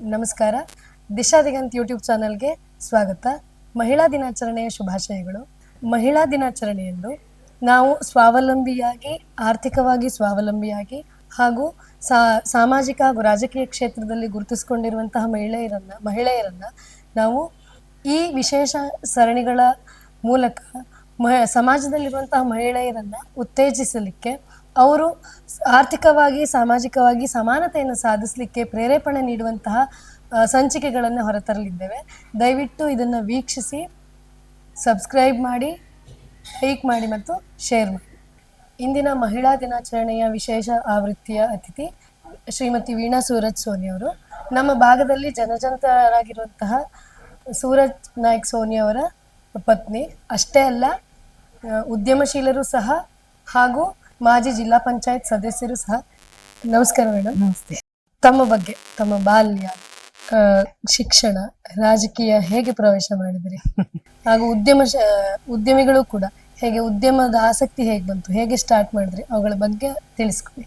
ನಮಸ್ಕಾರ. ದಿಶಾ ದಿಗಂತ್ ಯೂಟ್ಯೂಬ್ ಚಾನಲ್ಗೆ ಸ್ವಾಗತ. ಮಹಿಳಾ ದಿನಾಚರಣೆಯ ಶುಭಾಶಯಗಳು. ಮಹಿಳಾ ದಿನಾಚರಣೆಯಂದು ನಾವು ಸ್ವಾವಲಂಬಿಯಾಗಿ, ಆರ್ಥಿಕವಾಗಿ ಸ್ವಾವಲಂಬಿಯಾಗಿ ಹಾಗೂ ಸಾಮಾಜಿಕ ಹಾಗೂ ರಾಜಕೀಯ ಕ್ಷೇತ್ರದಲ್ಲಿ ಗುರುತಿಸಿಕೊಂಡಿರುವಂತಹ ಮಹಿಳೆಯರನ್ನ ಮಹಿಳೆಯರನ್ನ ನಾವು ಈ ವಿಶೇಷ ಸರಣಿಗಳ ಮೂಲಕ ಮಹ, ಸಮಾಜದಲ್ಲಿರುವಂತಹ ಮಹಿಳೆಯರನ್ನ ಉತ್ತೇಜಿಸಲಿಕ್ಕೆ ಅವರು ಆರ್ಥಿಕವಾಗಿ, ಸಾಮಾಜಿಕವಾಗಿ ಸಮಾನತೆಯನ್ನು ಸಾಧಿಸಲಿಕ್ಕೆ ಪ್ರೇರೇಪಣೆ ನೀಡುವಂತಹ ಸಂಚಿಕೆಗಳನ್ನು ಹೊರತರಲಿದ್ದೇವೆ. ದಯವಿಟ್ಟು ಇದನ್ನು ವೀಕ್ಷಿಸಿ, ಸಬ್ಸ್ಕ್ರೈಬ್ ಮಾಡಿ, ಲೈಕ್ ಮಾಡಿ ಮತ್ತು ಶೇರ್ ಮಾಡಿ. ಇಂದಿನ ಮಹಿಳಾ ದಿನಾಚರಣೆಯ ವಿಶೇಷ ಆವೃತ್ತಿಯ ಅತಿಥಿ ಶ್ರೀಮತಿ ವೀಣಾ ಸೂರಜ್ ಸೋನಿ ಅವರು. ನಮ್ಮ ಭಾಗದಲ್ಲಿ ಜನಜಂತರಾಗಿರುವಂತಹ ಸೂರಜ್ ನಾಯ್ಕ್ ಸೋನಿ ಅವರ ಪತ್ನಿ. ಅಷ್ಟೇ ಅಲ್ಲ ಉದ್ಯಮಶೀಲರು ಸಹ ಹಾಗೂ ಮಾಜಿ ಜಿಲ್ಲಾ ಪಂಚಾಯತ್ ಸದಸ್ಯರು ಸಹ ನಮಸ್ಕಾರ ಮೇಡಮ್ ನಮಸ್ತೆ. ತಮ್ಮ ಬಗ್ಗೆ ತಮ್ಮ ಬಾಲ್ಯ ಆ, ಶಿಕ್ಷಣ ರಾಜಕೀಯ ಹೇಗೆ ಪ್ರವೇಶ ಮಾಡಿದ್ರಿ? ಹಾಗೂ ಉದ್ಯಮ ಶ- ಉದ್ಯಮಿಗಳು ಕೂಡ ಹೇಗೆ ಉದ್ಯಮದ ಆಸಕ್ತಿ ಹೇಗೆ ಬಂತು ಹೇಗೆ ಸ್ಟಾರ್ಟ್ ಮಾಡಿದ್ರಿ ಅವುಗಳ ಬಗ್ಗೆ ತಿಳಿಸ್ಕೊಡಿ.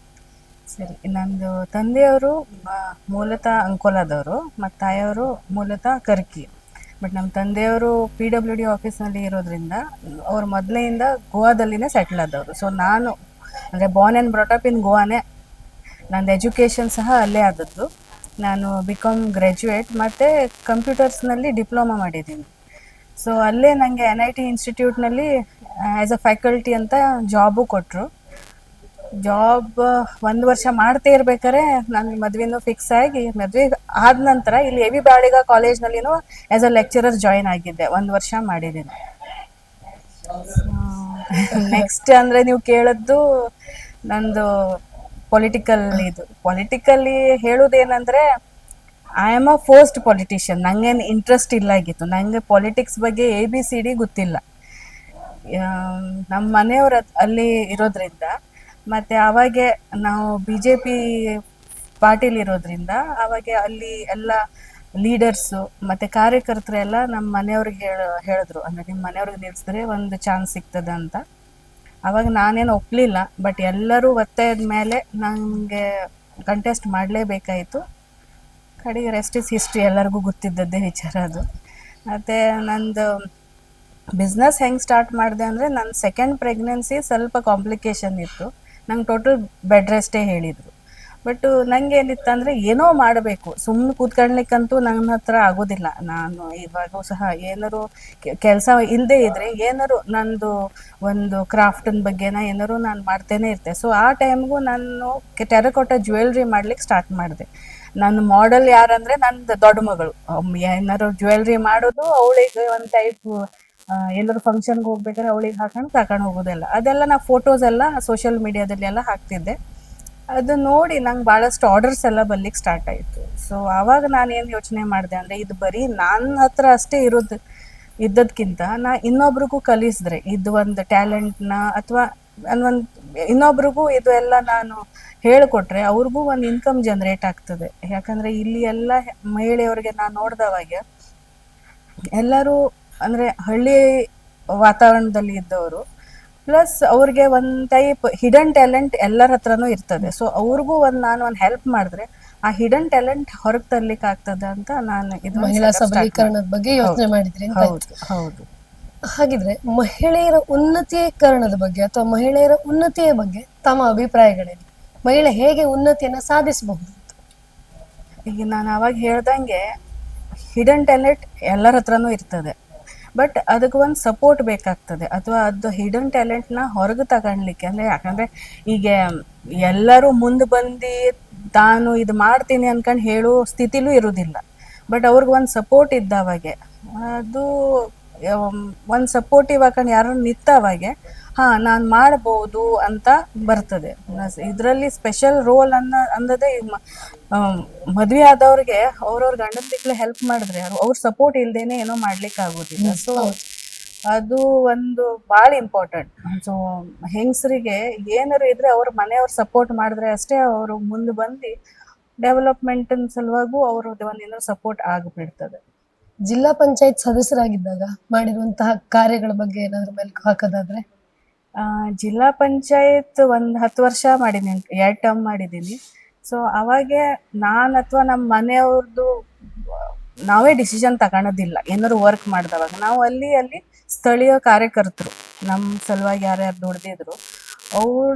ಸರಿ ನಂದು ತಂದೆಯವರು ಆ, ಮೂಲತಃ ಅಂಕೋಲಾದವರು ಮತ್ತು ತಾಯಿಯವರು ಮೂಲತಃ ಕರ್ಕಿ. ಬಟ್ ನಮ್ಮ ತಂದೆಯವರು ಪಿ ಡಬ್ಲ್ಯೂ ಡಿ ಆಫೀಸ್ನಲ್ಲಿ ಇರೋದ್ರಿಂದ ಅವ್ರು ಮೊದಲೆಯಿಂದ ಗೋವಾದಲ್ಲಿನೇ ಸೆಟ್ಲ್ ಆದವರು. ಸೊ ನಾನು ಅಂದರೆ ಬಾರ್ನ್ ಆ್ಯಂಡ್ ಬ್ರಾಟಪ್ ಇನ್ ಗೋವಾನೇ ನಂದು ಎಜುಕೇಷನ್ ಸಹ ಅಲ್ಲೇ ಆದದ್ದು. ನಾನು ಬಿ ಕಾಮ್ ಗ್ರ್ಯಾಜುಯೇಟ್ ಮತ್ತು ಕಂಪ್ಯೂಟರ್ಸ್ನಲ್ಲಿ ಡಿಪ್ಲೊಮಾ ಮಾಡಿದ್ದೀನಿ. ಸೊ ಅಲ್ಲೇ ನನಗೆ ಎನ್ ಐ ಟಿ ಇನ್ಸ್ಟಿಟ್ಯೂಟ್ನಲ್ಲಿ ಆ್ಯಸ್ ಅ ಫ್ಯಾಕಲ್ಟಿ ಅಂತ ಜಾಬು ಕೊಟ್ಟರು ಜಾಬ್ ಒಂದು ವರ್ಷ ಮಾಡ್ತಾ ಇರ್ಬೇಕಾದ್ರೆ ನನ್ನ ಮದುವೆನೂ ಫಿಕ್ಸ್ ಆಗಿ, ಮದುವೆ ಆದ ನಂತರ ಇಲ್ಲಿ ಎ ವಿ ಬಾಳಿಗ ಕಾಲೇಜ್ನಲ್ಲಿನೂ ಆ್ಯಸ್ ಅ ಲೆಕ್ಚರರ್ ಜಾಯಿನ್ ಆಗಿದ್ದೆ. ಒಂದು ವರ್ಷ ಮಾಡಿದ್ದೀನಿ. ನೆಕ್ಸ್ಟ್ ಅಂದ್ರೆ ನೀವು ಕೇಳದ್ದು ನಂದು ಪೊಲಿಟಿಕಲ್ ಇದು. Politically ಹೇಳೋದೇನಂದರೆ I am a post politician ನಂಗೇನು ಇಂಟ್ರೆಸ್ಟ್ ಇಲ್ಲ ಆಗಿತ್ತು ನನಗೆ ಪೊಲಿಟಿಕ್ಸ್ ಬಗ್ಗೆ ಎ ಬಿ ಸಿ ಡಿ ಗೊತ್ತಿಲ್ಲ. ನಮ್ಮ ಮನೆಯವ್ರ ಅಲ್ಲಿ ಇರೋದ್ರಿಂದ, ಮತ್ತೆ ಅವಾಗೆ ನಾವು ಬಿ ಜೆ ಪಿ ಪಾರ್ಟಿಲಿ ಇರೋದ್ರಿಂದ, ಅವಾಗ ಅಲ್ಲಿ ಎಲ್ಲ ಲೀಡರ್ಸು ಮತ್ತು ಕಾರ್ಯಕರ್ತರೆಲ್ಲ ನಮ್ಮ ಮನೆಯವ್ರಿಗೆ ಹೇಳ, ಹೇಳಿದ್ರು. ಅಂದರೆ ನಿಮ್ಮ ಮನೆಯವ್ರಿಗೆ ನಿಲ್ಲಿಸಿದ್ರೆ ಒಂದು ಚಾನ್ಸ್ ಸಿಗ್ತದೆ ಅಂತ. ಅವಾಗ ನಾನೇನು ಒಪ್ಪಲಿಲ್ಲ ಬಟ್ ಎಲ್ಲರೂ ಒತ್ತಾಯದ ಮೇಲೆ ನನಗೆ ಕಂಟೆಸ್ಟ್ ಮಾಡಲೇಬೇಕಾಯಿತು. ಕಡೆಗೆ ರೆಸ್ಟ್ ಇಸ್ ಹಿಸ್ಟ್ರಿ ಎಲ್ಲರಿಗೂ ಗೊತ್ತಿದ್ದದ್ದೇ ವಿಚಾರ ಅದು. ಮತ್ತು ನಂದು ಬಿಸ್ನೆಸ್ ಹೆಂಗೆ ಸ್ಟಾರ್ಟ್ ಮಾಡಿದೆ ಅಂದರೆ ನನ್ನ ಸೆಕೆಂಡ್ ಪ್ರೆಗ್ನೆನ್ಸಿ ಸ್ವಲ್ಪ ಕಾಂಪ್ಲಿಕೇಶನ್ ಇತ್ತು. ನಂಗೆ ಟೋಟಲ್ ಬೆಡ್ ರೆಸ್ಟೇ ಹೇಳಿದರು. ಬಟ್ ನಂಗೆ ಏನಿತ್ತು ಅಂದ್ರೆ ಏನೋ ಮಾಡಬೇಕು. ಸುಮ್ಮನೆ ಕೂತ್ಕೊಳ್ಳಿಕ್ಕಂತೂ ನನ್ನ ಹತ್ರ ಆಗೋದಿಲ್ಲ. ನಾನು ಇವಾಗೂ ಸಹ ಏನಾರು ಕೆಲಸ ಇಲ್ಲದೆ ಇದ್ರೆ ಏನಾರು ನಂದು ಒಂದು ಕ್ರಾಫ್ಟನ್ ಬಗ್ಗೆನ ಏನಾರು ನಾನು ಮಾಡ್ತೇನೆ ಇರ್ತೆ. ಸೊ ಆ ಟೈಮ್ಗೂ ನಾನು ಟೆರಕೋಟ ಜ್ಯುವೆಲ್ರಿ ಮಾಡ್ಲಿಕ್ಕೆ ಸ್ಟಾರ್ಟ್ ಮಾಡಿದೆ. ನನ್ನ ಮಾಡೆಲ್ ಯಾರಂದ್ರೆ ನಂದು ದೊಡ್ಡ ಮಗಳು. ಏನಾರು ಜ್ಯುವೆಲ್ರಿ ಮಾಡೋದು ಅವಳಿಗೆ ಒಂದು ಟೈಪ್ ಎಲ್ಲರೂ ಫಂಕ್ಷನ್ಗೆ ಹೋಗ್ಬೇಕಾದ್ರೆ ಅವಳಿಗೆ ಹಾಕೊಂಡು ತಗೊಂಡು ಹೋಗೋದೆಲ್ಲ. ಅದೆಲ್ಲ ನಾ ಫೋಟೋಸ್ ಎಲ್ಲ ಸೋಷಿಯಲ್ ಮೀಡಿಯಾದಲ್ಲಿ ಎಲ್ಲ ಹಾಕ್ತಿದ್ದೆ. ಅದು ನೋಡಿ ನಂಗೆ ಭಾಳಷ್ಟು ಆರ್ಡರ್ಸ್ ಎಲ್ಲ ಬರ್ಲಿಕ್ಕೆ ಸ್ಟಾರ್ಟ್ ಆಯಿತು. ಸೊ ಆವಾಗ ನಾನು ಏನು ಯೋಚನೆ ಮಾಡಿದೆ ಅಂದರೆ ಇದು ಬರೀ ನನ್ನ ಹತ್ರ ಅಷ್ಟೇ ಇರೋದು, ಇದ್ದದ್ಕಿಂತ ನಾ ಇನ್ನೊಬ್ರಿಗೂ ಕಲಿಸಿದ್ರೆ, ಇದು ಒಂದು ಟ್ಯಾಲೆಂಟ್ನ ಅಥವಾ ಒಂದು ಇನ್ನೊಬ್ರಿಗೂ ಇದು ಎಲ್ಲ ನಾನು ಹೇಳಿಕೊಟ್ರೆ ಅವ್ರಿಗೂ ಒಂದು ಇನ್ಕಮ್ ಜನ್ರೇಟ್ ಆಗ್ತದೆ. ಯಾಕಂದರೆ ಇಲ್ಲಿ ಎಲ್ಲ ಮಹಿಳೆಯರಿಗೆ ನಾನು ನೋಡಿದವಾಗ ಎಲ್ಲರೂ ಅಂದರೆ ಹಳ್ಳಿ ವಾತಾವರಣದಲ್ಲಿ ಇದ್ದವರು ಪ್ಲಸ್ ಅವ್ರಿಗೆ ಒಂದು ಟೈಪ್ ಹಿಡನ್ ಟ್ಯಾಲೆಂಟ್ ಎಲ್ಲರ ಹತ್ರನೂ ಇರ್ತದೆ. ಸೊ ಅವ್ರಿಗೂ ಒಂದ್ ನಾನು ಒಂದು ಹೆಲ್ಪ್ ಮಾಡಿದ್ರೆ ಆ ಹಿಡನ್ ಟ್ಯಾಲೆಂಟ್ ಹೊರಗೆ ತರ್ಲಿಕ್ಕೆ ಆಗ್ತದೆ ಅಂತ ನಾನು ಇದು ಮಹಿಳಾ ಸಬಲೀಕರಣದ ಬಗ್ಗೆ ಯೋಚನೆ ಮಾಡಿದ್ರಿ ಹೌದು ಹೌದು. ಹಾಗಿದ್ರೆ ಮಹಿಳೆಯರ ಉನ್ನತೀಕರಣದ ಬಗ್ಗೆ ಅಥವಾ ಮಹಿಳೆಯರ ಉನ್ನತಿಯ ಬಗ್ಗೆ ತಮ್ಮ ಅಭಿಪ್ರಾಯಗಳೇನು? ಮಹಿಳೆ ಹೇಗೆ ಉನ್ನತಿಯನ್ನ ಸಾಧಿಸಬಹುದು? ಈಗ ನಾನು ಅವಾಗ ಹೇಳ್ದಂಗೆ ಹಿಡನ್ ಟ್ಯಾಲೆಂಟ್ ಎಲ್ಲರ ಹತ್ರನೂ ಇರ್ತದೆ. ಬಟ್ ಅದಕ್ಕೆ ಒಂದು ಸಪೋರ್ಟ್ ಬೇಕಾಗ್ತದೆ. ಅಥವಾ ಅದು ಹಿಡನ್ ಟ್ಯಾಲೆಂಟ್ನ ಹೊರಗೆ ತಗೊಳ್ಲಿಕ್ಕೆ ಅಂದರೆ ಯಾಕಂದರೆ ಈಗ ಎಲ್ಲರೂ ಮುಂದೆ ಬಂದು ತಾನು ಇದು ಮಾಡ್ತೀನಿ ಅನ್ಕೊಂಡು ಹೇಳೋ ಸ್ಥಿತಿಲೂ ಇರೋದಿಲ್ಲ. ಬಟ್ ಅವ್ರಿಗೆ ಒಂದು ಸಪೋರ್ಟ್ ಇದ್ದವಾಗೆ ಅದು ಒಂದು ಸಪೋರ್ಟಿವ್ ಹಾಕೊಂಡು ಯಾರು ನಿಂತವಾಗೆ ಹಾ ನಾನು ಮಾಡ್ಬೋದು ಅಂತ ಬರ್ತದೆ. ಇದರಲ್ಲಿ ಸ್ಪೆಷಲ್ ರೋಲ್ ಅನ್ನೋ ಅಂದದೆ ಮದುವೆ ಆದವ್ರಿಗೆ ಅವ್ರವ್ರ ಗಂಡನ ದಿಕ್ಲೆ ಹೆಲ್ಪ್ ಮಾಡಿದ್ರೆ ಅವ್ರು ಅವ್ರ ಸಪೋರ್ಟ್ ಇಲ್ದೇನೆ ಏನೋ ಮಾಡ್ಲಿಕ್ಕೆ ಆಗೋದಿಲ್ಲ ಸೊ ಅದು ಒಂದು ಭಾಳ ಇಂಪಾರ್ಟೆಂಟ್ ಸೊ ಹೆಂಗಸರಿಗೆ ಏನಾರು ಇದ್ರೆ ಅವ್ರ ಮನೆಯವ್ರ ಸಪೋರ್ಟ್ ಮಾಡಿದ್ರೆ ಅಷ್ಟೇ ಅವರು ಮುಂದೆ ಬಂದು ಡೆವಲಪ್ಮೆಂಟಿನ ಸಲುವಾಗೂ ಅವ್ರದ್ದು ಒಂದು ಏನೋ ಸಪೋರ್ಟ್ ಆಗಿಬಿಡ್ತದೆ. ಜಿಲ್ಲಾ ಪಂಚಾಯತ್ ಸದಸ್ಯರಾಗಿದ್ದಾಗ ಮಾಡಿರುವಂತಹ ಕಾರ್ಯಗಳ ಬಗ್ಗೆ ಏನಾದ್ರು ಮೆಲುಕು ಹಾಕೋದಾದ್ರೆ? ಆ, ಜಿಲ್ಲಾ ಪಂಚಾಯತ್ ಒಂದು ಹತ್ತು ವರ್ಷ ಮಾಡಿದ್ದೀನಿ ಎರಡು ಟರ್ಮ್ ಮಾಡಿದ್ದೀನಿ ಸೊ ಅವಾಗೆ ನಾನು ಅಥವಾ ನಮ್ಮ ಮನೆಯವ್ರದ್ದು ನಾವೇ ಡಿಸಿಷನ್ ತಗೊಳೋದಿಲ್ಲ. ಏನಾದ್ರು ವರ್ಕ್ ಮಾಡಿದವಾಗ. ನಾವು ಅಲ್ಲಿ ಅಲ್ಲಿ ಸ್ಥಳೀಯ ಕಾರ್ಯಕರ್ತರು ನಮ್ಮ ಸಲುವಾಗಿ ಯಾರ್ಯಾರು ದುಡ್ದಿದ್ರು ಅವ್ರು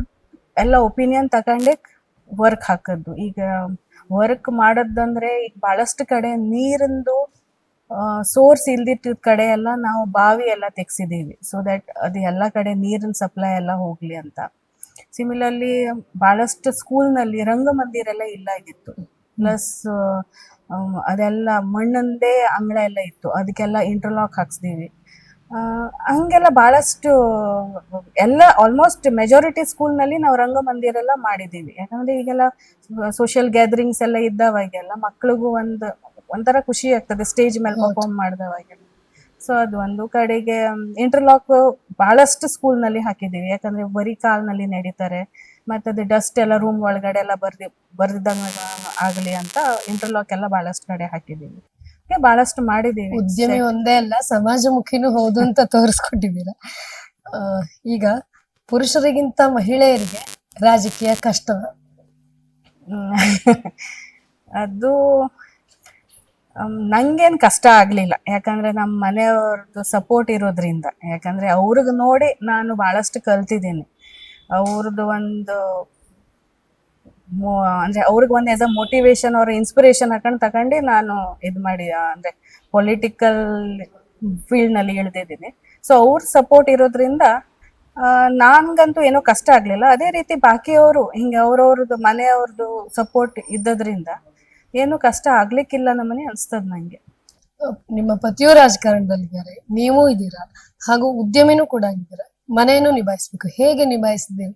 ಎಲ್ಲ ಒಪಿನಿಯನ್ ತಗೊಂಡೆ ವರ್ಕ್ ಹಾಕದ್ದು. ಈಗ ವರ್ಕ್ ಮಾಡೋದಂದ್ರೆ ಈಗ ಬಹಳಷ್ಟು ಕಡೆ ನೀರಿಂದು ಸೋರ್ಸ್ ಇಲ್ದಿಟ್ಟಿದ ಕಡೆ ಎಲ್ಲ ನಾವು ಬಾವಿ ಎಲ್ಲ ತೆಗ್ಸಿದೀವಿ. ಸೊ ದಟ್ ಅದು ಎಲ್ಲ ಕಡೆ ನೀರಿನ ಸಪ್ಲೈ ಎಲ್ಲ ಹೋಗ್ಲಿ ಅಂತ. ಸಿಮಿಲರ್ಲಿ ಬಹಳಷ್ಟು ಸ್ಕೂಲ್ನಲ್ಲಿ ರಂಗಮಂದಿರ ಎಲ್ಲ ಇಲ್ಲ ಆಗಿತ್ತು. ಪ್ಲಸ್ ಅದೆಲ್ಲ ಮಣ್ಣಂದೇ ಅಂಗಳ ಎಲ್ಲ ಇತ್ತು. ಅದಕ್ಕೆಲ್ಲ ಇಂಟರ್ಲಾಕ್ ಹಾಕ್ಸಿದೀವಿ. ಹಂಗೆಲ್ಲ ಬಹಳಷ್ಟು ಎಲ್ಲ ಆಲ್ಮೋಸ್ಟ್ ಮೆಜಾರಿಟಿ ಸ್ಕೂಲ್ನಲ್ಲಿ ನಾವು ರಂಗಮಂದಿರ ಎಲ್ಲ ಮಾಡಿದ್ದೀವಿ ಯಾಕಂದ್ರೆ ಈಗೆಲ್ಲ ಸೋಷಿಯಲ್ ಗ್ಯಾದರಿಂಗ್ಸ್ ಎಲ್ಲ ಇದ್ದಾವಾಗೆಲ್ಲ ಮಕ್ಳಿಗೂ ಒಂದು ಒಂಥರ ಖುಷಿ ಆಗ್ತದೆ ಸ್ಟೇಜ್ ಮೇಲೆ. ಪರ್ಫಾರ್ಮ್ ಮಾಡಿದವಾಗೆಲ್ಲ. ಸೊ ಅದು ಒಂದು ಕಡೆಗೆ ಇಂಟರ್ಲಾಕ್ ಬಹಳಷ್ಟು ಸ್ಕೂಲ್ನಲ್ಲಿ ಹಾಕಿದ್ದೀವಿ. ಯಾಕಂದ್ರೆ ಬರೀ ಕಾಲ್ನಲ್ಲಿ ನಡೀತಾರೆ. ಮತ್ತೆ ಅದು ಡಸ್ಟ್ ಎಲ್ಲ ರೂಮ್ ಒಳಗಡೆ ಎಲ್ಲ ಬರ್ದಿ ಬರ್ದಿದ್ದಂಗ ಆಗಲಿ ಅಂತ ಇಂಟರ್ಲಾಕ್ ಎಲ್ಲ ಬಹಳಷ್ಟು ಕಡೆ ಹಾಕಿದ್ದೀವಿ. ಬಹಳಷ್ಟು ಮಾಡಿದ್ದೀವಿ. ಉದ್ಯಮಿ ಒಂದೇ ಅಲ್ಲ ಸಮಾಜಮುಖಿನೂ ಹೌದು ಅಂತ ತೋರಿಸ್ಕೊಟ್ಟಿದ್ದೀರ. ಈಗ ಪುರುಷರಿಗಿಂತ ಮಹಿಳೆಯರಿಗೆ ರಾಜಕೀಯ ಕಷ್ಟ. ಅದು ನಂಗೇನ್ ಕಷ್ಟ ಆಗಲಿಲ್ಲ. ಯಾಕಂದ್ರೆ ನಮ್ಮ ಮನೆಯವ್ರದ್ದು ಸಪೋರ್ಟ್ ಇರೋದ್ರಿಂದ. ಯಾಕಂದ್ರೆ ಅವ್ರಿಗೆ ನೋಡಿ ನಾನು ಬಹಳಷ್ಟು ಕಲ್ತಿದ್ದೀನಿ. ಅವ್ರದ್ದು ಒಂದು ಅಂದ್ರೆ ಅವ್ರಿಗೆ ಒಂದು ಆಸ್ ಅ ಮೋಟಿವೇಶನ್ ಅವ್ರ ಇನ್ಸ್ಪಿರೇಷನ್ ಹಾಕೊಂಡು ತಗೊಂಡು ನಾನು ಇದು ಮಾಡಿ ಅಂದರೆ ಪೊಲಿಟಿಕಲ್ ಫೀಲ್ಡ್ನಲ್ಲಿ ಇಳಿದಿದ್ದೀನಿ. ಸೊ ಅವ್ರ ಸಪೋರ್ಟ್ ಇರೋದ್ರಿಂದ ನನ್ಗಂತೂ ಏನೋ ಕಷ್ಟ ಆಗಲಿಲ್ಲ. ಅದೇ ರೀತಿ ಬಾಕಿಯವರು, ಹಿಂಗೆ ಅವ್ರವ್ರದ್ದು ಮನೆಯವ್ರದ್ದು ಸಪೋರ್ಟ್ ಇದ್ದದ್ರಿಂದ ಏನು ಕಷ್ಟ ಆಗ್ಲಿಕ್ಕಿಲ್ಲ ನಮ್ಮನೆ ಅನ್ಸ್ತದ ನಂಗೆ. ನಿಮ್ಮ ಪತಿಯು ರಾಜಕಾರಣದಲ್ಲಿದ್ದಾರೆ. ನೀವು ಇದ್ದೀರಾ? ಹಾಗೂ ಉದ್ಯಮಿನೂ ಕೂಡ ಆಗಿದ್ದೀರಾ? ಮನೆಯನ್ನು ನಿಭಾಯಿಸ್ಬೇಕು. ಹೇಗೆ ನಿಭಾಯಿಸಿದ್ದೀರಿ?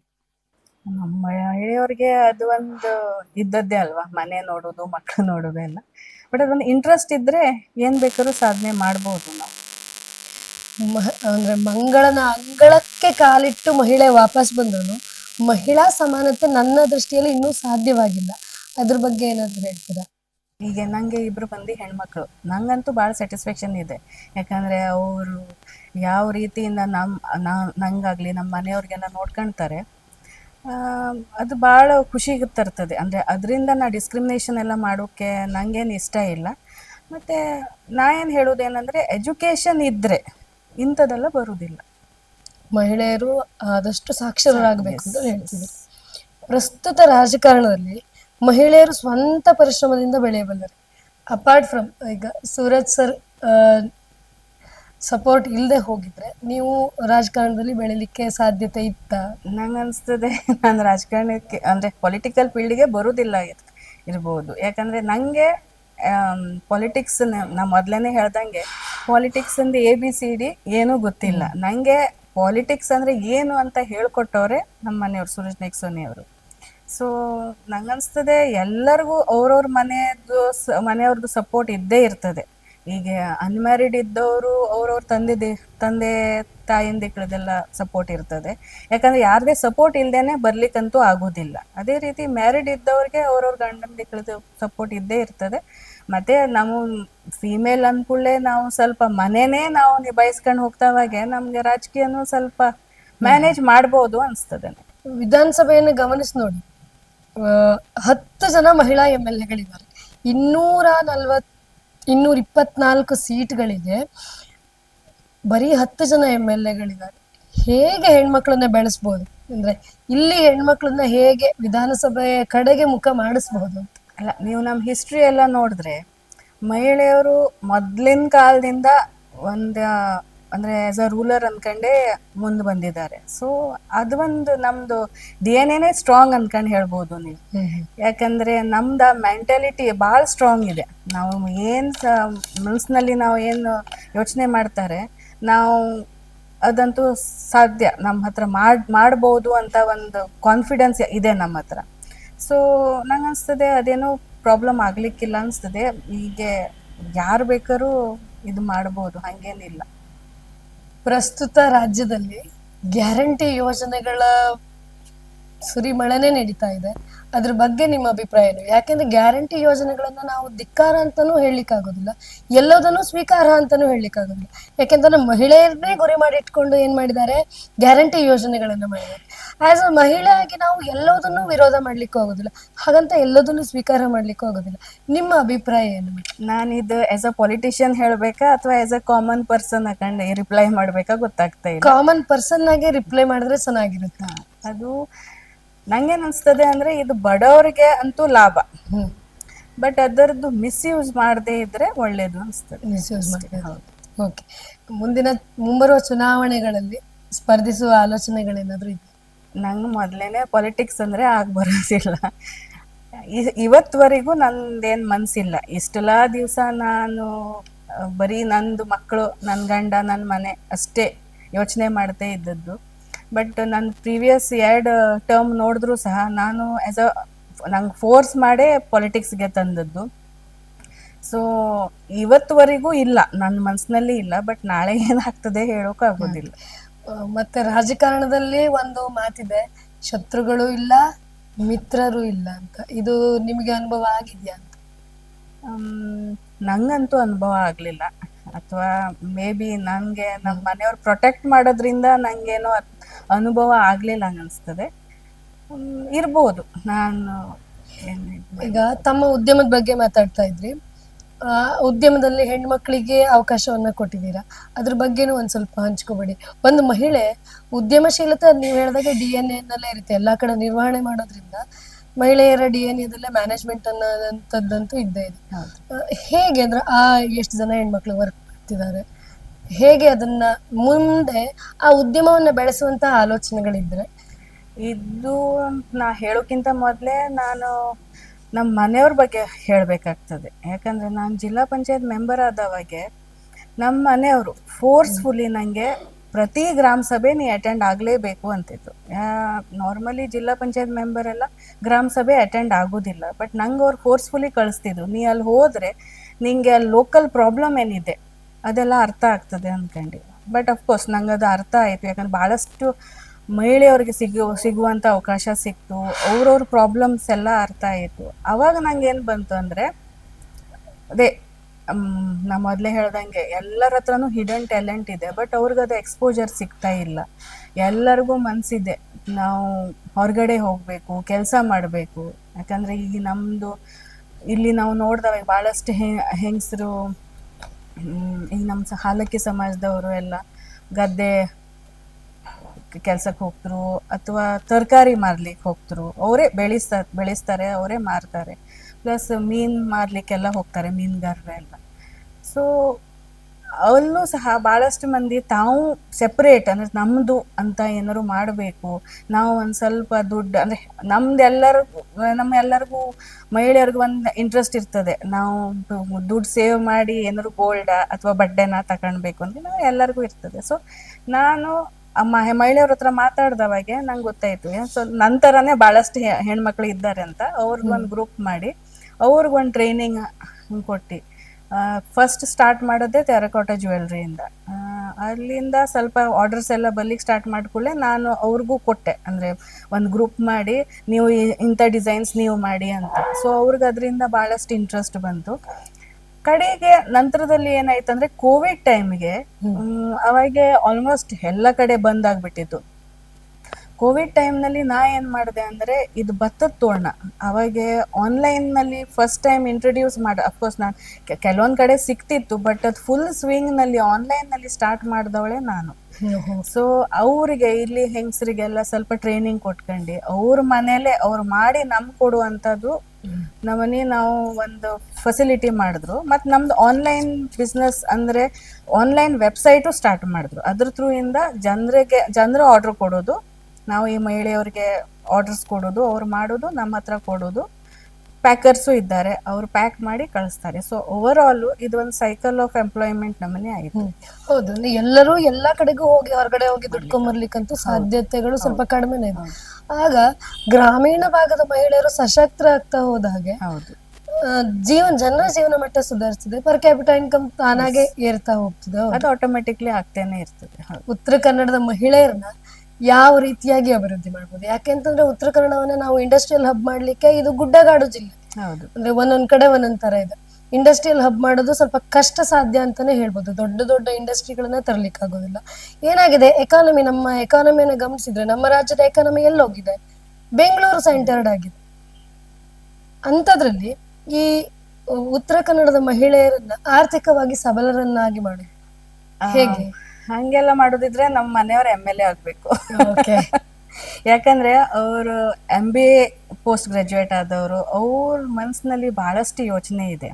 ನಮ್ಮ ಮಹಿಳೆಯವ್ರಿಗೆ ಅದು ಒಂದು ಇದ್ದದ್ದೇ ಅಲ್ವಾ? ಮನೆ ನೋಡೋದು ಮಕ್ಕಳು ನೋಡೋದು ಎಲ್ಲ. ಬಟ್ ಅದೊಂದು ಇಂಟ್ರೆಸ್ಟ್ ಇದ್ರೆ ಏನ್ ಬೇಕಾದ್ರೂ ಸಾಧನೆ ಮಾಡಬಹುದು ನಾವು. ಅಂದ್ರೆ ಮಂಗಳನ ಅಂಗಳಕ್ಕೆ ಕಾಲಿಟ್ಟು ಮಹಿಳೆ ವಾಪಸ್ ಬಂದನು ಮಹಿಳಾ ಸಮಾನತೆ ನನ್ನ ದೃಷ್ಟಿಯಲ್ಲಿ ಇನ್ನೂ ಸಾಧ್ಯವಾಗಿಲ್ಲ. ಅದ್ರ ಬಗ್ಗೆ ಏನಾದ್ರು ಹೇಳ್ತೀರಾ? ಈಗ ನಂಗೆ ಇಬ್ರು ಬಂದು ಹೆಣ್ಮಕ್ಳು. ನಂಗಂತೂ ಭಾಳ ಸ್ಯಾಟಿಸ್ಫ್ಯಾಕ್ಷನ್ ಇದೆ. ಯಾಕಂದ್ರೆ ಅವರು ಯಾವ ರೀತಿಯಿಂದ ನಮ್ ನಾ- ನಂಗಾಗ್ಲಿ ನಮ್ಮ ಮನೆಯವ್ರಿಗೆಲ್ಲ ನೋಡ್ಕೊಳ್ತಾರೆ ಅದು ಭಾಳ ಖುಷಿ ತರ್ತದೆ. ಅಂದರೆ ಅದರಿಂದ ನಾ ಡಿಸ್ಕ್ರಿಮಿನೇಷನ್ ಎಲ್ಲ ಮಾಡೋಕ್ಕೆ ನಂಗೇನು ಇಷ್ಟ ಇಲ್ಲ. ಮತ್ತು ನಾ ಏನು ಹೇಳೋದೇನೆಂದರೆ ಎಜುಕೇಷನ್ ಇದ್ದರೆ ಇಂಥದ್ದೆಲ್ಲ ಬರುವುದಿಲ್ಲ ಮಹಿಳೆಯರು ಆದಷ್ಟು ಸಾಕ್ಷರರಾಗಬೇಕು ಅಂತ ಹೇಳ್ತಿದ್ರು ಪ್ರಸ್ತುತ ರಾಜಕಾರಣದಲ್ಲಿ ಮಹಿಳೆಯರು ಸ್ವಂತ ಪರಿಶ್ರಮದಿಂದ ಬೆಳೆಯಬಲ್ಲರು ಅಪಾರ್ಟ್ ಫ್ರಮ್ ಈಗ ಸೂರಜ್ ಸರ್ ಸಪೋರ್ಟ್ ಇಲ್ಲದೆ ಹೋಗಿದ್ರೆ ನೀವು ರಾಜಕಾರಣದಲ್ಲಿ ಬೆಳಿಲಿಕ್ಕೆ ಸಾಧ್ಯತೆ ಇತ್ತ? ನಂಗೆ ಅನಿಸ್ತದೆ ನಾನು ರಾಜಕಾರಣಕ್ಕೆ ಅಂದರೆ ಪೊಲಿಟಿಕಲ್ ಫೀಲ್ಡ್ಗೆ ಬರೋದಿಲ್ಲ ಇರಬಹುದು ಇರ್ಬೋದು. ಯಾಕಂದರೆ ನನಗೆ ಪೊಲಿಟಿಕ್ಸ್ ನಾ ಮೊದಲನೇ ಹೇಳ್ದಂಗೆ ಪಾಲಿಟಿಕ್ಸಿಂದ ಎ ಬಿ ಸಿ ಡಿ ಏನೂ ಗೊತ್ತಿಲ್ಲ. ನನಗೆ ಪಾಲಿಟಿಕ್ಸ್ ಅಂದರೆ ಏನು ಅಂತ ಹೇಳ್ಕೊಟ್ಟವ್ರೆ ನಮ್ಮ ಮನೆಯವ್ರು ಸೂರಜ್ ನೆಕ್ಸೋನಿಯವರು. ಸೊ ನಂಗನ್ಸ್ತದೆ ಎಲ್ಲರಿಗೂ ಅವ್ರವ್ರ ಮನೆಯದು ಮನೆಯವ್ರದ್ದು ಸಪೋರ್ಟ್ ಇದ್ದೇ ಇರ್ತದೆ. ಈಗ ಅನ್ಮ್ಯಾರಿಡ್ ಇದ್ದವರು ಅವ್ರವ್ರ ತಂದೆ ತಂದೆ ತಾಯಿಂದ ಇಕ್ಕಳದೆಲ್ಲ ಸಪೋರ್ಟ್ ಇರ್ತದೆ. ಯಾಕಂದ್ರೆ ಯಾರದೇ ಸಪೋರ್ಟ್ ಇಲ್ಲದೇನೆ ಬರ್ಲಿಕ್ಕಂತೂ ಆಗೋದಿಲ್ಲ. ಅದೇ ರೀತಿ ಮ್ಯಾರಿಡ್ ಇದ್ದವ್ರಿಗೆ ಅವ್ರವ್ರ ಗಂಡನ ಇಕ್ಕಳದ ಸಪೋರ್ಟ್ ಇದ್ದೇ ಇರ್ತದೆ. ಮತ್ತೆ ನಾವು ಫೀಮೇಲ್ ಅಂದ್ಕೂಡಲೇ ನಾವು ಸ್ವಲ್ಪ ಮನೆನೇ ನಾವು ನಿಭಾಯಿಸ್ಕೊಂಡು ಹೋಗ್ತಾವಾಗೆ ನಮ್ಗೆ ರಾಜಕೀಯನೂ ಸ್ವಲ್ಪ ಮ್ಯಾನೇಜ್ ಮಾಡ್ಬೋದು ಅನ್ಸ್ತದೆ ವಿಧಾನಸಭೆಯನ್ನು ಗಮನಿಸಿ ನೋಡಿ. ಹತ್ತು ಜನ ಮಹಿಳಾ ಎಂ ಎಲ್ ಎಗಳಿದ್ದಾರೆ. ಇನ್ನೂರ ನಲ್ವತ್, ಇನ್ನೂರ ಇಪ್ಪತ್ನಾಲ್ಕು ಸೀಟ್ಗಳಿಗೆ ಬರೀ ಹತ್ತು ಜನ ಎಂ ಎಲ್ ಎಗಳಿದ್ದಾರೆ. ಹೇಗೆ ಹೆಣ್ಮಕ್ಳನ್ನ ಬೆಳೆಸ್ಬೋದು? ಅಂದ್ರೆ ಇಲ್ಲಿ ಹೆಣ್ಮಕ್ಳನ್ನ ಹೇಗೆ ವಿಧಾನಸಭೆಯ ಕಡೆಗೆ ಮುಖ ಮಾಡಿಸ್ಬಹುದು ಅಲ್ಲ, ನೀವು ನಮ್ಮ ಹಿಸ್ಟ್ರಿ ಎಲ್ಲ ನೋಡಿದ್ರೆ ಮಹಿಳೆಯರು ಮೊದ್ಲಿನ ಕಾಲದಿಂದ ಒಂದು ಅಂದರೆ ಆಸ್ ಅ ರೂಲರ್ ಅಂದ್ಕೊಂಡೇ ಮುಂದೆ ಬಂದಿದ್ದಾರೆ. ಸೊ ಅದು ಒಂದು ನಮ್ಮದು ಡಿ ಎನ್ ಎನೇ ಸ್ಟ್ರಾಂಗ್ ಅಂದ್ಕಂಡು ಹೇಳ್ಬೋದು ನೀವು. ಯಾಕಂದರೆ ನಮ್ದು ಮೆಂಟಾಲಿಟಿ ಭಾಳ ಸ್ಟ್ರಾಂಗ್ ಇದೆ. ನಾವು ಏನು ಸ ಮನಸ್ಸಿನಲ್ಲಿ ನಾವು ಏನು ಯೋಚನೆ ಮಾಡ್ತಾರೆ ನಾವು ಅದಂತೂ ಸಾಧ್ಯ. ನಮ್ಮ ಹತ್ರ ಮಾಡ್ ಮಾಡ್ಬೋದು ಅಂತ ಒಂದು ಕಾನ್ಫಿಡೆನ್ಸ್ ಇದೆ ನಮ್ಮ ಹತ್ರ. ಸೊ ನಂಗೆ ಅನಿಸ್ತದೆ ಅದೇನೋ ಪ್ರಾಬ್ಲಮ್ ಆಗಲಿಕ್ಕಿಲ್ಲ ಅನಿಸ್ತದೆ. ಹೀಗೆ ಯಾರು ಬೇಕಾದ್ರೂ ಇದು ಮಾಡ್ಬೋದು ಹಾಗೇನಿಲ್ಲ. ಪ್ರಸ್ತುತ ರಾಜ್ಯದಲ್ಲಿ ಗ್ಯಾರಂಟಿ ಯೋಜನೆಗಳ ಸುರಿಮಳೆನೇ ನಡೀತಾ ಇದೆ. ಅದ್ರ ಬಗ್ಗೆ ನಿಮ್ಮ ಅಭಿಪ್ರಾಯ ಏನು? ಯಾಕೆಂದ್ರೆ ಗ್ಯಾರಂಟಿ ಯೋಜನೆಗಳನ್ನ ನಾವು ಧಿಕ್ಕಾರ ಅಂತಾನೂ ಹೇಳಲಿಕ್ಕೆ ಆಗೋದಿಲ್ಲ ಎಲ್ಲದನ್ನು ಸ್ವೀಕಾರ ಅಂತಾನೂ ಹೇಳಲಿಕ್ಕೆ ಆಗೋದಿಲ್ಲ ಯಾಕೆಂದ್ರೆ ಮಹಿಳೆಯರನ್ನೇ ಗುರಿ ಮಾಡಿ ಇಟ್ಕೊಂಡು ಏನ್ ಮಾಡಿದ್ದಾರೆ? ಗ್ಯಾರಂಟಿ ಯೋಜನೆಗಳನ್ನ ಮಾಡಿದ್ದಾರೆ. ಆಸ್ ಅ ಮಹಿಳೆ ಆಗಿ ನಾವು ಎಲ್ಲದನ್ನು ವಿರೋಧ ಮಾಡ್ಲಿಕ್ಕೂ ಆಗೋದಿಲ್ಲ. ಹಾಗಂತ ಎಲ್ಲದನ್ನು ಸ್ವೀಕಾರ ಮಾಡ್ಲಿಕ್ಕೂ ಆಗೋದಿಲ್ಲ. ನಿಮ್ಮ ಅಭಿಪ್ರಾಯ ಏನು? ನಾನು ಇದು ಆಸ್ ಅ ಪೊಲಿಟಿಷಿಯನ್ ಹೇಳ್ಬೇಕಾ ಅಥವಾ ಆಸ್ ಅ ಕಾಮನ್ ಪರ್ಸನ್ ಹಾಕೊಂಡು ರಿಪ್ಲೈ ಮಾಡ್ಬೇಕಾ ಗೊತ್ತಾಗ್ತಾ ಇಲ್ಲ. ಕಾಮನ್ ಪರ್ಸನ್ ಆಗಿ ರಿಪ್ಲೈ ಮಾಡಿದ್ರೆ ಚೆನ್ನಾಗಿರುತ್ತೆ? ಅದು ನಂಗೇನ್ ಅನ್ಸ್ತದೆ ಅಂದ್ರೆ ಇದು ಬಡವರಿಗೆ ಅಂತೂ ಲಾಭ. ಬಟ್ ಅದರದ್ದು ಮಿಸ್ಯೂಸ್ ಮಾಡದೇ ಇದ್ರೆ ಒಳ್ಳೇದು ಅನ್ಸ್ತದೆ. ಮಿಸ್ಯೂಸ್ ಮಾಡಿದ್ದಾರೆ ಓಕೆ ಮುಂದಿನ ಮುಂಬರುವ ಚುನಾವಣೆಗಳಲ್ಲಿ ಸ್ಪರ್ಧಿಸುವ ಆಲೋಚನೆಗಳೇನಾದ್ರೂ ಇದೆ ನಂಗೆ ಮೊದ್ಲೇನೆ ಪಾಲಿಟಿಕ್ಸ್ ಅಂದ್ರೆ ಆಗ ಬರೋದಿಲ್ಲ. ಇವತ್ವರೆಗೂ ನಂದೇನ್ ಮನ್ಸಿಲ್ಲ. ಇಷ್ಟೆಲ್ಲ ದಿವಸ ನಾನು ಬರೀ ನಂದು ಮಕ್ಕಳು ನನ್ನ ಗಂಡ ನನ್ನ ಮನೆ ಅಷ್ಟೇ ಯೋಚನೆ ಮಾಡ್ತೇ ಇದ್ದದ್ದು. ಬಟ್ ನನ್ನ ಪ್ರೀವಿಯಸ್ ಎರಡು ಟರ್ಮ್ ನೋಡಿದ್ರು ಸಹ ನಾನು ಆ್ಯಸ್ ಅ ನಂಗೆ ಫೋರ್ಸ್ ಮಾಡೇ ಪಾಲಿಟಿಕ್ಸ್ಗೆ ತಂದದ್ದು. ಸೊ ಇವತ್ತುವರೆಗೂ ಇಲ್ಲ. ನನ್ನ ಮನಸ್ಸಿನಲ್ಲಿ ಇಲ್ಲ. ಬಟ್ ನಾಳೆ ಏನಾಗ್ತದೆ ಹೇಳೋಕೆ ಆಗೋದಿಲ್ಲ. ಮತ್ತೆ ರಾಜಕಾರಣದಲ್ಲಿ ಒಂದು ಮಾತಿದೆ. ಶತ್ರುಗಳು ಇಲ್ಲ ಮಿತ್ರರು ಇಲ್ಲ ಅಂತ. ಇದು ನಿಮಗೆ ಅನುಭವ ಆಗಿದೆಯಾ ಅಂತ? ನಂಗಂತೂ ಅನುಭವ ಆಗಲಿಲ್ಲ. ಅಥವಾ ಮೇ ಬಿ ನನಗೆ ನಮ್ಮ ಮನೆಯವ್ರು ಪ್ರೊಟೆಕ್ಟ್ ಮಾಡೋದ್ರಿಂದ ನನಗೇನೋ ಅನುಭವ ಆಗಲಿಲ್ಲ ಅನ್ನಿಸ್ತದೆ ಇರ್ಬೋದು. ನಾನು ಈಗ ತಮ್ಮ ಉದ್ಯಮದ ಬಗ್ಗೆ ಮಾತಾಡ್ತಾ ಇದ್ರಿ. ಆ ಉದ್ಯಮದಲ್ಲಿ ಹೆಣ್ಮಕ್ಳಿಗೆ ಅವಕಾಶವನ್ನ ಕೊಟ್ಟಿದ್ದೀರಾ? ಅದ್ರ ಬಗ್ಗೆನೂ ಒಂದ್ ಸ್ವಲ್ಪ ಹಂಚ್ಕೊಬೇಡಿ. ಒಂದು ಮಹಿಳೆ ಉದ್ಯಮಶೀಲತೆ ನೀವು ಹೇಳಿದಾಗ ಡಿ ಎನ್ ಎನಲ್ಲೇ ಇರುತ್ತೆ. ಎಲ್ಲಾ ಕಡೆ ನಿರ್ವಹಣೆ ಮಾಡೋದ್ರಿಂದ ಮಹಿಳೆಯರ ಡಿ ಎನ್ ಎದಲ್ಲೇ ಮ್ಯಾನೇಜ್ಮೆಂಟ್ ಅನ್ನೋದಂಥದ್ದಂತೂ ಇದ್ದೇ ಇದೆ. ಹೇಗೆ ಅಂದ್ರೆ ಆ ಎಷ್ಟು ಜನ ಹೆಣ್ಮಕ್ಳು ವರ್ಕ್ ಮಾಡ್ತಿದ್ದಾರೆ? ಹೇಗೆ ಅದನ್ನ ಮುಂದೆ ಆ ಉದ್ಯಮವನ್ನ ಬೆಳೆಸುವಂತಹ ಆಲೋಚನೆಗಳಿದ್ರೆ? ಇದು ನಾ ಹೇಳೋಕ್ಕಿಂತ ಮೊದಲೇ ನಾನು ನಮ್ಮ ಮನೆಯವ್ರ ಬಗ್ಗೆ ಹೇಳಬೇಕಾಗ್ತದೆ. ಯಾಕಂದರೆ ನಾನು ಜಿಲ್ಲಾ ಪಂಚಾಯತ್ ಮೆಂಬರ್ ಆದವಾಗೆ ನಮ್ಮ ಮನೆಯವರು ಫೋರ್ಸ್ಫುಲಿ ನನಗೆ ಪ್ರತಿ ಗ್ರಾಮ ಸಭೆ ನೀ ಅಟೆಂಡ್ ಆಗಲೇಬೇಕು ಅಂತಿತ್ತು ನಾರ್ಮಲಿ ಜಿಲ್ಲಾ ಪಂಚಾಯತ್ ಮೆಂಬರ್ ಎಲ್ಲ ಗ್ರಾಮ ಸಭೆ ಅಟೆಂಡ್ ಆಗೋದಿಲ್ಲ. ಬಟ್ ನಂಗೆ ಅವ್ರು ಫೋರ್ಸ್ಫುಲಿ ಕಳಿಸ್ತಿದ್ರು. ನೀ ಅಲ್ಲಿ ಹೋದರೆ ನಿಂಗೆ ಅಲ್ಲಿ ಲೋಕಲ್ ಪ್ರಾಬ್ಲಮ್ ಏನಿದೆ ಅದೆಲ್ಲ ಅರ್ಥ ಆಗ್ತದೆ ಅಂದ್ಕೊಂಡು ಬಟ್ ಅಫ್ಕೋರ್ಸ್ ನಂಗೆ ಅದು ಅರ್ಥ ಆಯಿತು. ಯಾಕಂದ್ರೆ ಭಾಳಷ್ಟು ಮಹಿಳೆಯವ್ರಿಗೆ ಸಿಗು ಸಿಗುವಂಥ ಅವಕಾಶ ಸಿಕ್ತು. ಅವ್ರವ್ರ ಪ್ರಾಬ್ಲಮ್ಸ್ ಎಲ್ಲ ಅರ್ಥ ಆಯಿತು. ಅವಾಗ ನಂಗೆ ಏನು ಬಂತು ಅಂದರೆ, ಅದೇ ನಾ ಮೊದಲೇ ಹೇಳ್ದಂಗೆ ಎಲ್ಲರ ಹತ್ರನೂ ಹಿಡನ್ ಟ್ಯಾಲೆಂಟ್ ಇದೆ. ಬಟ್ ಅವ್ರಿಗದು ಎಕ್ಸ್ಪೋಜರ್ ಸಿಗ್ತಾ ಇಲ್ಲ. ಎಲ್ಲರಿಗೂ ಮನಸ್ಸಿದೆ ನಾವು ಹೊರಗಡೆ ಹೋಗಬೇಕು, ಕೆಲಸ ಮಾಡಬೇಕು. ಯಾಕಂದರೆ ಈಗ ನಮ್ಮದು ಇಲ್ಲಿ ನಾವು ನೋಡಿದವಾಗ ಭಾಳಷ್ಟು ಹೆಂಗಸರು ಈಗ ನಮ್ಮ ಹಾಲಕ್ಕಿ ಸಮಾಜದವರು ಎಲ್ಲ ಗದ್ದೆ ಕೆಲ್ಸಕ್ಕೆ ಹೋಗ್ತರು ಅಥವಾ ತರಕಾರಿ ಮಾರ್ಲಿಕ್ಕೆ ಹೋಗ್ತರು, ಅವರೇ ಬೆಳೆಸ್ತಾ, ಬೆಳೆಸ್ತಾರೆ, ಅವರೇ ಮಾರ್ತಾರೆ. ಪ್ಲಸ್ ಮೀನು ಮಾರ್ಲಿಕ್ಕೆಲ್ಲ ಹೋಗ್ತಾರೆ ಮೀನುಗಾರರೆಲ್ಲ ಸೊ ಅಲ್ಲೂ ಸಹ ಭಾಳಷ್ಟು ಮಂದಿ ತಾವು ಸೆಪ್ರೇಟ್ ಅಂದರೆ ನಮ್ಮದು ಅಂತ ಏನಾದ್ರು ಮಾಡಬೇಕು. ನಾವು ಒಂದು ಸ್ವಲ್ಪ ದುಡ್ಡು ಅಂದರೆ ನಮ್ದು ಎಲ್ಲರೂ ನಮ್ಮ ಎಲ್ಲರಿಗೂ ಮಹಿಳೆಯರಿಗೂ ಒಂದು ಇಂಟ್ರೆಸ್ಟ್ ಇರ್ತದೆ. ನಾವು ದುಡ್ಡು ಸೇವ್ ಮಾಡಿ ಏನಾದ್ರು ಗೋಲ್ಡ ಅಥವಾ ಬಡ್ಡೆನ ತಗೊಳ್ಬೇಕು ಅಂತ ನಾವು ಎಲ್ಲರಿಗೂ ಇರ್ತದೆ. ಸೊ ನಾನು ಮಹಿಳೆಯವ್ರ ಹತ್ರ ಮಾತಾಡ್ದವಾಗೆ ನಂಗೆ ಗೊತ್ತಾಯ್ತು. ಸೊ ನಂತರನೇ ಭಾಳಷ್ಟು ಹೆ- ಹೆಣ್ಮಕ್ಳು ಇದ್ದಾರೆ ಅಂತ. ಅವ್ರಿಗೊಂದು ಗ್ರೂಪ್ ಮಾಡಿ ಅವ್ರಿಗೊಂದು ಟ್ರೈನಿಂಗ್ ಕೊಟ್ಟು. ಫಸ್ಟ್ ಸ್ಟಾರ್ಟ್ ಮಾಡೋದೇ ತೆರಕೋಟ ಜ್ಯುವೆಲ್ರಿಯಿಂದ ಅಲ್ಲಿಂದ ಸ್ವಲ್ಪ ಆರ್ಡರ್ಸ್ ಎಲ್ಲ ಬರ್ಲಿಕ್ಕೆ ಸ್ಟಾರ್ಟ್ ಮಾಡ್ಕೊಳ್ಳೆ ನಾನು ಅವ್ರಿಗೂ ಕೊಟ್ಟೆ. ಅಂದರೆ ಒಂದು ಗ್ರೂಪ್ ಮಾಡಿ ನೀವು ಇಂಥ ಡಿಸೈನ್ಸ್ ನೀವು ಮಾಡಿ ಅಂತ. ಸೊ ಅವ್ರಿಗೆ ಅದರಿಂದ ಭಾಳಷ್ಟು ಇಂಟ್ರೆಸ್ಟ್ ಬಂತು. ಕಡೆಗೆ ನಂತರದಲ್ಲಿ ಏನಾಯ್ತು ಅಂದ್ರೆ ಕೋವಿಡ್ ಟೈಮ್ಗೆ ಅವಾಗೆ ಆಲ್ಮೋಸ್ಟ್ ಎಲ್ಲ ಕಡೆ ಬಂದ್ ಆಗ್ಬಿಟ್ಟಿತ್ತು. ಕೋವಿಡ್ ಟೈಮ್ನಲ್ಲಿ ನಾ ಏನು ಮಾಡಿದೆ ಅಂದರೆ ಇದು ಭತ್ತದ ತೋರಣ. ಅವಾಗೆ ಆನ್ಲೈನ್ನಲ್ಲಿ ಫಸ್ಟ್ ಟೈಮ್ ಇಂಟ್ರೊಡ್ಯೂಸ್ ಮಾಡಿ ಅಫ್ಕೋರ್ಸ್ ನಾನು ಕೆಲವೊಂದು ಕಡೆ ಸಿಕ್ತಿತ್ತು ಬಟ್ ಅದು ಫುಲ್ ಸ್ವಿಂಗ್ನಲ್ಲಿ ಆನ್ಲೈನ್ನಲ್ಲಿ ಸ್ಟಾರ್ಟ್ ಮಾಡಿದವಳೆ ನಾನು. ಸೊ ಅವರಿಗೆ ಇಲ್ಲಿ ಹೆಂಗಸರಿಗೆಲ್ಲ ಸ್ವಲ್ಪ ಟ್ರೈನಿಂಗ್ ಕೊಟ್ಕೊಂಡು ಅವ್ರ ಮನೇಲೆ ಅವ್ರು ಮಾಡಿ ನಮ್ಗೆ ಕೊಡುವಂಥದ್ದು ನಮ್ಮನೆ ನಾವು ಒಂದು ಫೆಸಿಲಿಟಿ ಮಾಡಿದ್ರು. ಮತ್ತು ನಮ್ದು ಆನ್ಲೈನ್ ಬಿಸ್ನೆಸ್ ಅಂದರೆ ಆನ್ಲೈನ್ ವೆಬ್ಸೈಟು ಸ್ಟಾರ್ಟ್ ಮಾಡಿದ್ರು. ಅದ್ರ ಥ್ರೂ ಇಂದ ಜನರಿಗೆ ಜನರು ಆರ್ಡ್ರ್ ಕೊಡೋದು ನಾವು ಈ ಮಹಿಳೆಯವ್ರಿಗೆ ಆರ್ಡರ್ಸ್ ಕೊಡೋದು ಅವ್ರು ಮಾಡೋದು ನಮ್ಮ ಹತ್ರ ಕೊಡೋದು. ಪ್ಯಾಕರ್ಸು ಇದ್ದಾರೆ ಅವ್ರು ಪ್ಯಾಕ್ ಮಾಡಿ ಕಳಿಸ್ತಾರೆ. ಸೊ ಓವರ್ ಆಲ್ ಇದು ಒಂದು ಸೈಕಲ್ ಆಫ್ ಎಂಪ್ಲಾಯ್ಮೆಂಟ್ ನಮ್ಮನೆ ಆಯಿತು. ಹೌದು ಅಂದ್ರೆ ಎಲ್ಲರೂ ಎಲ್ಲಾ ಕಡೆಗೂ ಹೋಗಿ ಹೊರಗಡೆ ಹೋಗಿ ದುಡ್ಕೊಂಬರ್ಲಿಕ್ಕಂತೂ ಸಾಧ್ಯತೆಗಳು ಸ್ವಲ್ಪ ಕಡಿಮೆನೇ ಇದೆ. ಆಗ ಗ್ರಾಮೀಣ ಭಾಗದ ಮಹಿಳೆಯರು ಸಶಕ್ತರಾಗ್ತಾ ಹೋದ ಹಾಗೆ ಹೌದು. ಜೀವನ ಜನರ ಜೀವನ ಮಟ್ಟ ಸುಧಾರಿಸ್ತದೆ. ಪರ್ ಕ್ಯಾಪಿಟಲ್ ಇನ್ಕಮ್ ತಾನಾಗೆ ಏರ್ತಾ ಹೋಗ್ತದೆ. ಅದು ಆಟೋಮೆಟಿಕ್ಲಿ ಆಗ್ತೇನೆ ಇರ್ತದೆ. ಉತ್ತರ ಕನ್ನಡದ ಮಹಿಳೆಯರನ್ನ ಯಾವ ರೀತಿಯಾಗಿ ಅಭಿವೃದ್ಧಿ ಮಾಡ್ಬೋದು? ಯಾಕೆಂತಂದ್ರೆ ಉತ್ತರ ಕನ್ನಡವನ್ನ ನಾವು ಇಂಡಸ್ಟ್ರಿಯಲ್ ಹಬ್ ಮಾಡ್ಲಿಕ್ಕೆ ಇದು ಗುಡ್ಡಗಾಡು ಜಿಲ್ಲೆ. ಹೌದು. ಅಂದ್ರೆ ಒಂದೊಂದ್ ಕಡೆ ಒಂದೊಂದ್ ತರ ಇದೆ. ಇಂಡಸ್ಟ್ರಿಯಲ್ ಹಬ್ ಮಾಡೋದು ಸ್ವಲ್ಪ ಕಷ್ಟ ಸಾಧ್ಯ ಅಂತಾನೆ ಹೇಳ್ಬೋದು. ದೊಡ್ಡ ದೊಡ್ಡ ಇಂಡಸ್ಟ್ರಿಗಳನ್ನ ತರ್ಲಿಕ್ಕೆ ಆಗೋದಿಲ್ಲ. ಏನಾಗಿದೆ? ಎಕಾನಮಿ ನಮ್ಮ ಎಕಾನಮಿಯನ್ನ ಗಮನಿಸಿದ್ರೆ ನಮ್ಮ ರಾಜ್ಯದ ಎಕಾನಮಿ ಎಲ್ಲೋಗಿದೆ. ಬೆಂಗಳೂರು ಸೆಂಟರ್ಡ್ ಆಗಿದೆ. ಅಂಥದ್ರಲ್ಲಿ ಈ ಉತ್ತರ ಕನ್ನಡದ ಮಹಿಳೆಯರನ್ನ ಆರ್ಥಿಕವಾಗಿ ಸಬಲರನ್ನಾಗಿ ಮಾಡಿ. ಹೇಗೆ? ಹಂಗೆಲ್ಲ ಮಾಡೋದಿದ್ರೆ ನಮ್ಮ ಮನೆಯವ್ರ ಎಂ ಎಲ್ ಎ ಆಗ್ಬೇಕು. ಯಾಕಂದ್ರೆ ಅವರು M B A post graduate ಆದವರು ಅವ್ರ ಮನಸ್ಸಿನಲ್ಲಿ ಬಹಳಷ್ಟು ಯೋಚನೆ ಇದೆ.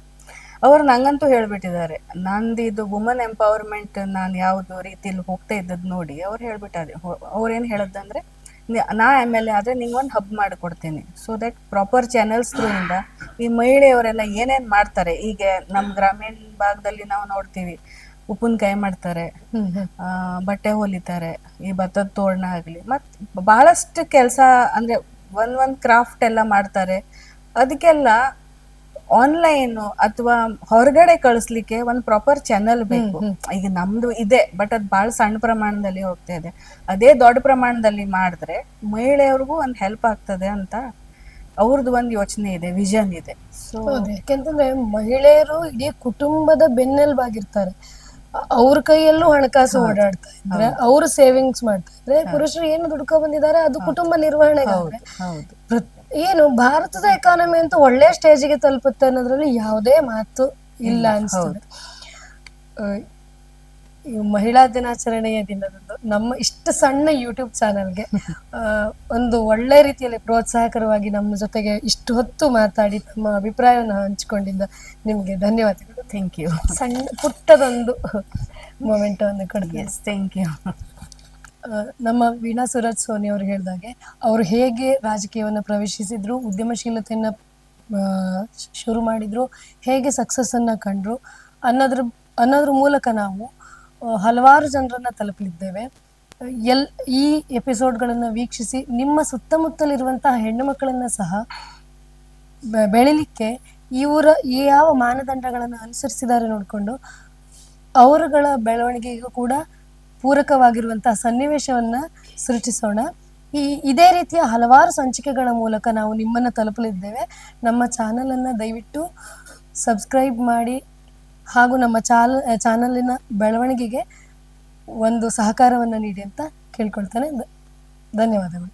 ಅವ್ರು ನಂಗಂತೂ ಹೇಳ್ಬಿಟ್ಟಿದ್ದಾರೆ. ನಂದು ಇದು ವುಮನ್ ಎಂಪವರ್ಮೆಂಟ್ ನಾನು ಯಾವ್ದು ರೀತಿಯಲ್ಲಿ ಹೋಗ್ತಾ ಇದ್ದದ್ ನೋಡಿ ಅವ್ರು ಹೇಳ್ಬಿಟ್ಟಾರೆ. ಅವ್ರೇನು ಹೇಳೋದಂದ್ರೆ ನಿ- ನಾ ಎಂ ಎಲ್ ಎ ಆದ್ರೆ ನಿಂಗೆ ಒಂದು ಹಬ್ ಮಾಡಿಕೊಡ್ತೀನಿ. So that proper channels through ಇಂದ ಈ ಮಹಿಳೆಯವರೆಲ್ಲ ಏನೇನು ಮಾಡ್ತಾರೆ ಈಗ ನಮ್ಮ ಗ್ರಾಮೀಣ ಭಾಗದಲ್ಲಿ ನಾವು ನೋಡ್ತೀವಿ. ಉಪ್ಪಿನಕಾಯಿ ಮಾಡ್ತಾರೆ ಆ, ಬಟ್ಟೆ ಹೊಲಿತಾರೆ ಈ ಭತ್ತದ ತೋರಣ ಆಗಲಿ. ಮತ್ತು ಬಹಳಷ್ಟು ಕೆಲಸ ಅಂದ್ರೆ ಒಂದ್ ಒಂದ್ ಕ್ರಾಫ್ಟ್ ಎಲ್ಲ ಮಾಡ್ತಾರೆ. ಅದಕ್ಕೆಲ್ಲ ಆನ್ಲೈನ್ ಅಥವಾ ಹೊರಗಡೆ ಕಳಿಸ್ಲಿಕ್ಕೆ ಒಂದು ಪ್ರಾಪರ್ ಚಾನಲ್ ಬೇಕು. ಈಗ ನಮ್ದು ಇದೆ ಬಟ್ ಅದು ಬಹಳ ಸಣ್ಣ ಪ್ರಮಾಣದಲ್ಲಿ ಹೋಗ್ತಾ ಇದೆ. ಅದೇ ದೊಡ್ಡ ಪ್ರಮಾಣದಲ್ಲಿ ಮಾಡಿದ್ರೆ ಮಹಿಳೆಯವ್ರಿಗೂ ಒಂದು ಹೆಲ್ಪ್ ಆಗ್ತದೆ ಅಂತ ಅವ್ರದ್ದು ಒಂದು ಯೋಚನೆ ಇದೆ ವಿಷನ್ ಇದೆ. ಸೊ ಹೌದು ಯಾಕೆಂತಂದ್ರೆ ಮಹಿಳೆಯರು ಇಡೀ ಕುಟುಂಬದ ಬೆನ್ನೆಲುಬಾಗಿರ್ತಾರೆ. ಅವ್ರ ಕೈಯಲ್ಲೂ ಹಣಕಾಸು ಓಡಾಡ್ತಾ ಇದ್ರೆ ಅವರು ಸೇವಿಂಗ್ಸ್ ಮಾಡ್ತಾ ಇದ್ರೆ ಪುರುಷರು ಏನು ದುಡ್ಕೊ ಬಂದಿದ್ದಾರೆ ಅದು ಕುಟುಂಬ ನಿರ್ವಹಣೆಗಾದ್ರೆ. ಹೌದು ಏನು ಭಾರತದ ಎಕಾನಮಿ ಅಂತೂ ಒಳ್ಳೆ ಸ್ಟೇಜಿಗೆ ತಲುಪುತ್ತೆ ಅನ್ನೋದ್ರಲ್ಲಿ ಯಾವುದೇ ಮಾತು ಇಲ್ಲ ಅನ್ಸ್ತದೆ. ಈ ಮಹಿಳಾ ದಿನಾಚರಣೆಯ ದಿನದಂದು ನಮ್ಮ ಇಷ್ಟು ಸಣ್ಣ ಯೂಟ್ಯೂಬ್ ಚಾನೆಲ್ಗೆ ಒಂದು ಒಳ್ಳೆ ರೀತಿಯಲ್ಲಿ ಪ್ರೋತ್ಸಾಹಕರವಾಗಿ ನಮ್ಮ ಜೊತೆಗೆ ಇಷ್ಟು ಹೊತ್ತು ಮಾತಾಡಿ ತಮ್ಮ ಅಭಿಪ್ರಾಯವನ್ನು ಹಂಚಿಕೊಂಡಿದ್ದ ನಿಮಗೆ ಧನ್ಯವಾದಗಳು. ಥ್ಯಾಂಕ್ ಯು ಸಣ್ಣ ಪುಟ್ಟದೊಂದು ಮೊಮೆಂಟವನ್ನು ಕೊಡ್ತೀವಿ ಥ್ಯಾಂಕ್ ಯು ನಮ್ಮ ವೀಣಾ ಸುರಜ್ ಸೋನಿ ಅವರು ಹೇಳಿದಾಗೆ ಅವರು ಹೇಗೆ ರಾಜಕೀಯವನ್ನು ಪ್ರವೇಶಿಸಿದ್ರು ಉದ್ಯಮಶೀಲತೆಯನ್ನು ಶುರು ಮಾಡಿದ್ರು ಹೇಗೆ ಸಕ್ಸಸ್ ಅನ್ನ ಕಂಡ್ರು ಅನ್ನೋದ್ರ ಅನ್ನೋದ್ರ ಮೂಲಕ ನಾವು ಹಲವಾರು ಜನರನ್ನ ತಲುಪಲಿದ್ದೇವೆ. ಎಲ್, ಈ ಎಪಿಸೋಡ್ಗಳನ್ನು ವೀಕ್ಷಿಸಿ ನಿಮ್ಮ ಸುತ್ತಮುತ್ತಲಿರುವಂತಹ ಹೆಣ್ಣು ಮಕ್ಕಳನ್ನು ಸಹ ಬೆಳಿಲಿಕ್ಕೆ ಇವರ ಈ ಯಾವ ಮಾನದಂಡಗಳನ್ನು ಅನುಸರಿಸಿದ್ದಾರೆ ನೋಡಿಕೊಂಡು ಅವರುಗಳ ಬೆಳವಣಿಗೆಗೂ ಕೂಡ ಪೂರಕವಾಗಿರುವಂತಹ ಸನ್ನಿವೇಶವನ್ನ ಸೃಷ್ಟಿಸೋಣ. ಈ, ಇದೇ ರೀತಿಯ ಹಲವಾರು ಸಂಚಿಕೆಗಳ ಮೂಲಕ ನಾವು ನಿಮ್ಮನ್ನು ತಲುಪಲಿದ್ದೇವೆ. ನಮ್ಮ ಚಾನಲನ್ನು ದಯವಿಟ್ಟು ಸಬ್ಸ್ಕ್ರೈಬ್ ಮಾಡಿ ಹಾಗೂ ನಮ್ಮ ಚಾಲ ಚಾನಲಿನ ಬೆಳವಣಿಗೆಗೆ ಒಂದು ಸಹಕಾರವನ್ನು ನೀಡಿ ಅಂತ ಕೇಳ್ಕೊಳ್ತೇನೆ. ಧನ್ಯವಾದಗಳು.